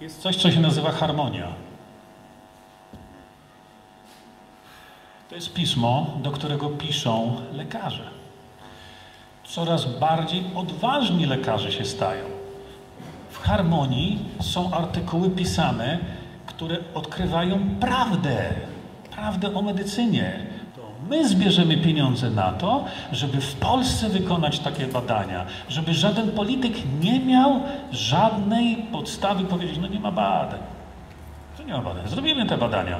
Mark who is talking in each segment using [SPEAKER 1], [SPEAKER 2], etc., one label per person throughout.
[SPEAKER 1] Jest coś, co się nazywa harmonia. To jest pismo, do którego piszą lekarze. Coraz bardziej odważni lekarze się stają. W harmonii są artykuły pisane, które odkrywają prawdę, prawdę o medycynie. My zbierzemy pieniądze na to, żeby w Polsce wykonać takie badania, żeby żaden polityk nie miał żadnej podstawy powiedzieć, no nie ma badań. To nie ma badań. Zrobimy te badania.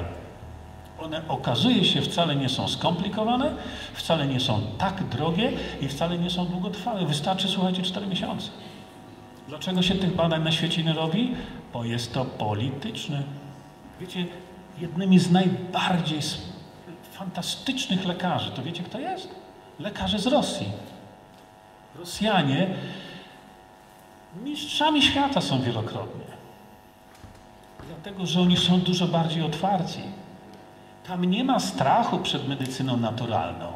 [SPEAKER 1] One okazuje się wcale nie są skomplikowane, wcale nie są tak drogie i wcale nie są długotrwałe. Wystarczy, słuchajcie, 4 miesiące. Dlaczego się tych badań na świecie nie robi? Bo jest to polityczne. Wiecie, jednymi z najbardziej fantastycznych lekarzy, to wiecie kto jest? Lekarze z Rosji. Rosjanie mistrzami świata są wielokrotnie. Dlatego, że oni są dużo bardziej otwarci. Tam nie ma strachu przed medycyną naturalną.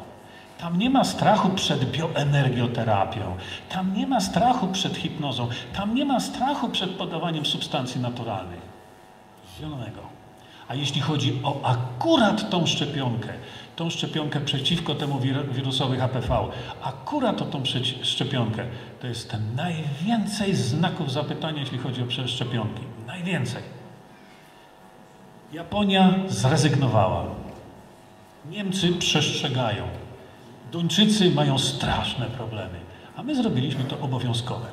[SPEAKER 1] Tam nie ma strachu przed bioenergioterapią. Tam nie ma strachu przed hipnozą. Tam nie ma strachu przed podawaniem substancji naturalnych. Zielonego. A jeśli chodzi o akurat tą szczepionkę, tą szczepionkę przeciwko temu wirusowi HPV, akurat o tą szczepionkę, to jest najwięcej znaków zapytania, jeśli chodzi o szczepionki. Najwięcej. Japonia zrezygnowała. Niemcy przestrzegają. Duńczycy mają straszne problemy, a my zrobiliśmy to obowiązkowe.